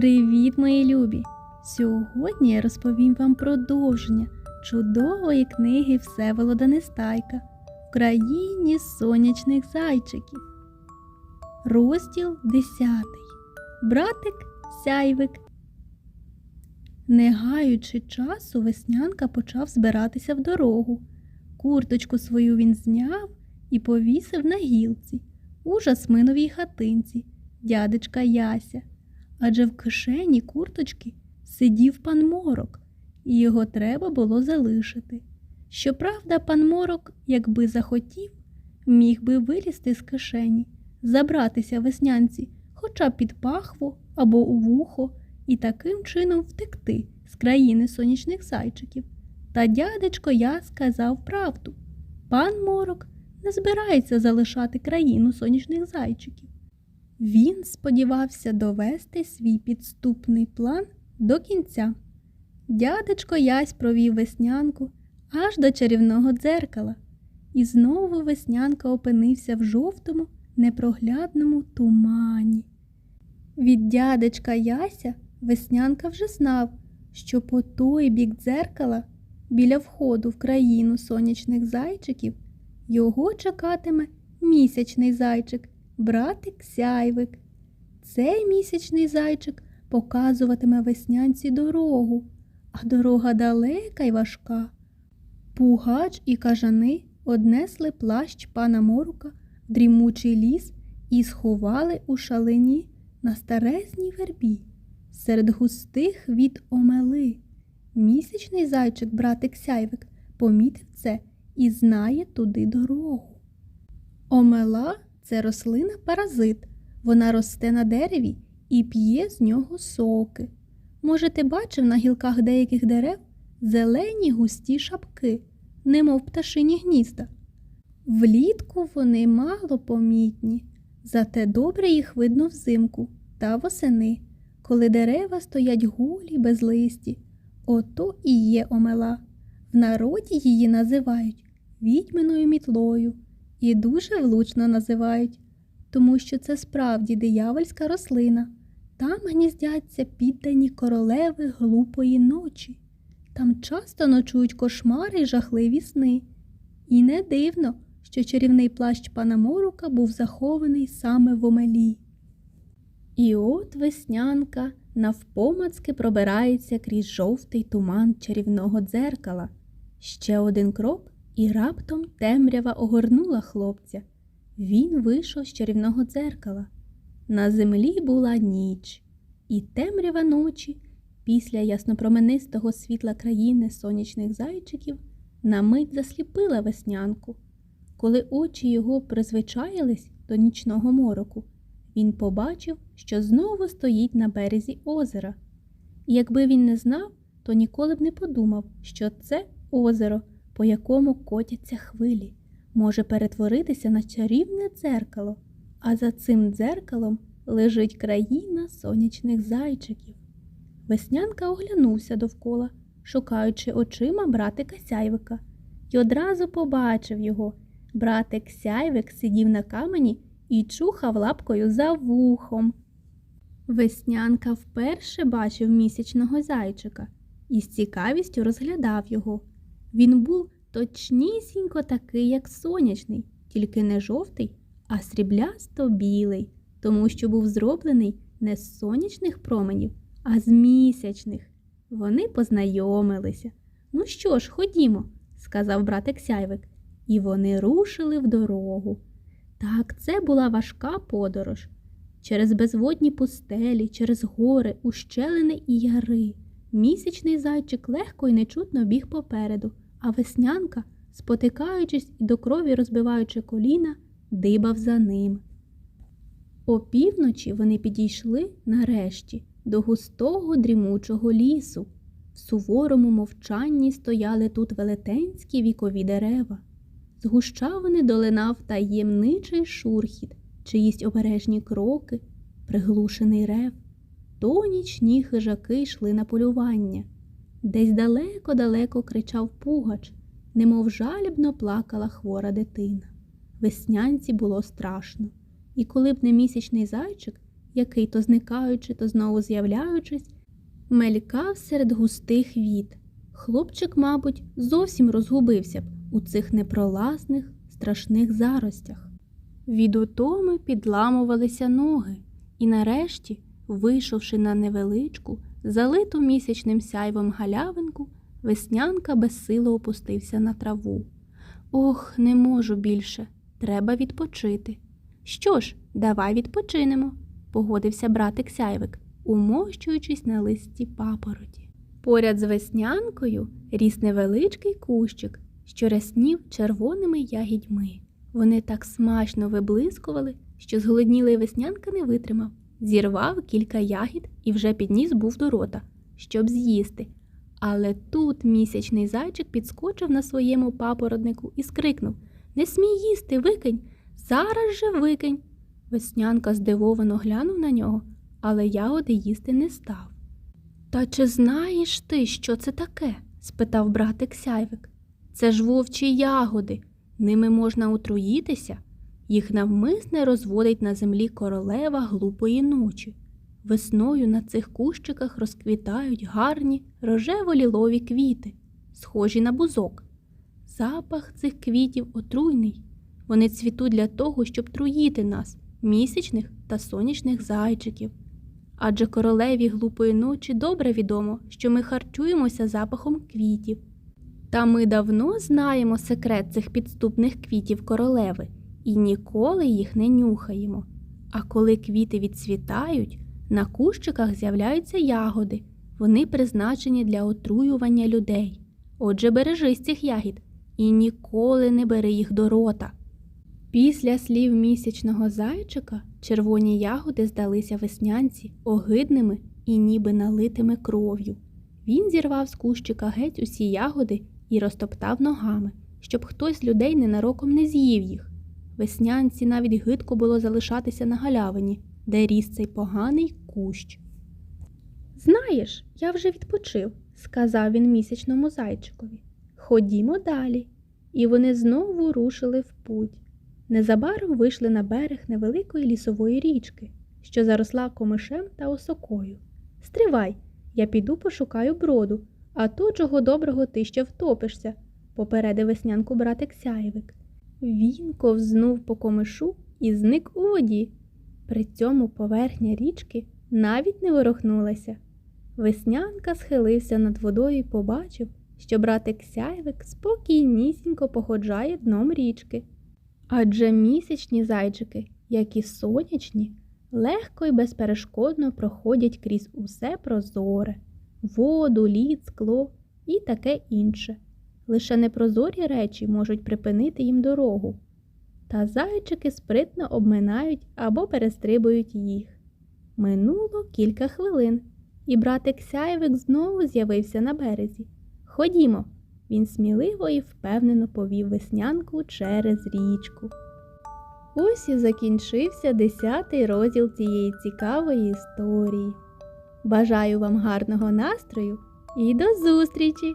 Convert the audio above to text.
Привіт, мої любі! Сьогодні я розповім вам продовження чудової книги Всеволода Нестайка в країні сонячних зайчиків. Розділ 10. Братик Сяйвик. Не гаючи часу, веснянка почав збиратися в дорогу. Курточку свою він зняв і повісив на гілці у жасминовій хатинці дядечка Яся адже в кишені курточки сидів пан Морок, і його треба було залишити. Щоправда, пан Морок, якби захотів, міг би вилізти з кишені, забратися веснянці хоча б під пахву або у вухо, і таким чином втекти з країни сонячних зайчиків. Та дядечко я сказав правду. Пан Морок не збирається залишати країну сонячних зайчиків. Він сподівався довести свій підступний план до кінця. Дядечко Ясь провів веснянку аж до чарівного дзеркала, і знову веснянка опинився в жовтому, непроглядному тумані. Від дядечка Яся веснянка вже знав, що по той бік дзеркала, біля входу в країну сонячних зайчиків, його чекатиме місячний зайчик братик сяйвик. Цей місячний зайчик показуватиме веснянці дорогу, а дорога далека й важка. Пугач і кажани однесли плащ пана Морука в дрімучий ліс і сховали у шалині на старезній вербі серед густих від омели. Місячний зайчик, братик сяйвик, помітив це і знає туди дорогу. Омела це рослина паразит. Вона росте на дереві і п'є з нього соки. Може, ти бачив на гілках деяких дерев зелені густі шапки, немов пташині гнізда. Влітку вони мало помітні, зате добре їх видно взимку та восени, коли дерева стоять голі без листі. Ото і є омела. В народі її називають відьминою мітлою і дуже влучно називають, тому що це справді диявольська рослина. Там гніздяться піддані королеви глупої ночі. Там часто ночують кошмари й жахливі сни. І не дивно, що чарівний плащ пана Морука був захований саме в омелі. І от веснянка навпомацки пробирається крізь жовтий туман чарівного дзеркала. Ще один крок, і раптом темрява огорнула хлопця. Він вийшов з чарівного дзеркала. На землі була ніч, і темрява ночі, після яснопроменистого світла країни сонячних зайчиків, на мить засліпила веснянку. Коли очі його призвичаїлись до нічного мороку, він побачив, що знову стоїть на березі озера. І якби він не знав, то ніколи б не подумав, що це озеро по якому котяться хвилі, може перетворитися на чарівне дзеркало, а за цим дзеркалом лежить країна сонячних зайчиків. Веснянка оглянувся довкола, шукаючи очима братика сяйвика, і одразу побачив його. Братик сяйвик сидів на камені і чухав лапкою за вухом. Веснянка вперше бачив місячного зайчика і з цікавістю розглядав його. Він був точнісінько такий, як сонячний, тільки не жовтий, а сріблясто білий, тому що був зроблений не з сонячних променів, а з місячних. Вони познайомилися. Ну що ж, ходімо, сказав братик Сяйвик, і вони рушили в дорогу. Так, це була важка подорож. Через безводні пустелі, через гори, ущелини і яри. Місячний зайчик легко і нечутно біг попереду, а веснянка, спотикаючись і до крові розбиваючи коліна, дибав за ним. Опівночі вони підійшли нарешті до густого дрімучого лісу. В суворому мовчанні стояли тут велетенські вікові дерева. З гущавини долинав таємничий шурхіт, чиїсь обережні кроки, приглушений рев. То нічні хижаки йшли на полювання. Десь далеко-далеко кричав пугач, немов жалібно плакала хвора дитина. Веснянці було страшно, і коли б не місячний зайчик, який то зникаючи, то знову з'являючись, мелькав серед густих віт. Хлопчик, мабуть, зовсім розгубився б у цих непролазних, страшних заростях. Від утоми підламувалися ноги, і нарешті, вийшовши на невеличку, залиту місячним сяйвом галявинку, веснянка безсило опустився на траву. Ох, не можу більше, треба відпочити. Що ж, давай відпочинемо, погодився братик сяйвик, умощуючись на листі папороті. Поряд з веснянкою ріс невеличкий кущик, що ряснів червоними ягідьми. Вони так смачно виблискували, що зголоднілий веснянка не витримав, зірвав кілька ягід і вже підніс був до рота, щоб з'їсти. Але тут місячний зайчик підскочив на своєму папоротнику і скрикнув Не смій їсти, викинь, зараз же викинь. Веснянка здивовано глянув на нього, але ягоди їсти не став. Та чи знаєш ти, що це таке? спитав братик сяйвик. Це ж вовчі ягоди. Ними можна отруїтися. Їх навмисне розводить на землі королева глупої ночі. Весною на цих кущиках розквітають гарні рожево-лілові квіти, схожі на бузок. Запах цих квітів отруйний. Вони цвітуть для того, щоб труїти нас, місячних та сонячних зайчиків. Адже королеві глупої ночі добре відомо, що ми харчуємося запахом квітів. Та ми давно знаємо секрет цих підступних квітів королеви і ніколи їх не нюхаємо. А коли квіти відцвітають, на кущиках з'являються ягоди. Вони призначені для отруювання людей. Отже, бережись цих ягід і ніколи не бери їх до рота. Після слів місячного зайчика червоні ягоди здалися веснянці огидними і ніби налитими кров'ю. Він зірвав з кущика геть усі ягоди і розтоптав ногами, щоб хтось людей ненароком не з'їв їх. Веснянці навіть гидко було залишатися на галявині, де ріс цей поганий кущ. Знаєш, я вже відпочив, сказав він місячному зайчикові. Ходімо далі. І вони знову рушили в путь. Незабаром вийшли на берег невеликої лісової річки, що заросла комишем та осокою. Стривай, я піду пошукаю броду, а то чого доброго ти ще втопишся, попередив веснянку братик сяєвик. Він ковзнув по комишу і зник у воді. При цьому поверхня річки навіть не ворухнулася. Веснянка схилився над водою і побачив, що братик сяйвик спокійнісінько походжає дном річки. Адже місячні зайчики, як і сонячні, легко і безперешкодно проходять крізь усе прозоре воду, лід, скло і таке інше. Лише непрозорі речі можуть припинити їм дорогу. Та зайчики спритно обминають або перестрибують їх. Минуло кілька хвилин, і братик сяєвик знову з'явився на березі. Ходімо, він сміливо і впевнено повів веснянку через річку. Ось і закінчився десятий розділ цієї цікавої історії. Бажаю вам гарного настрою і до зустрічі!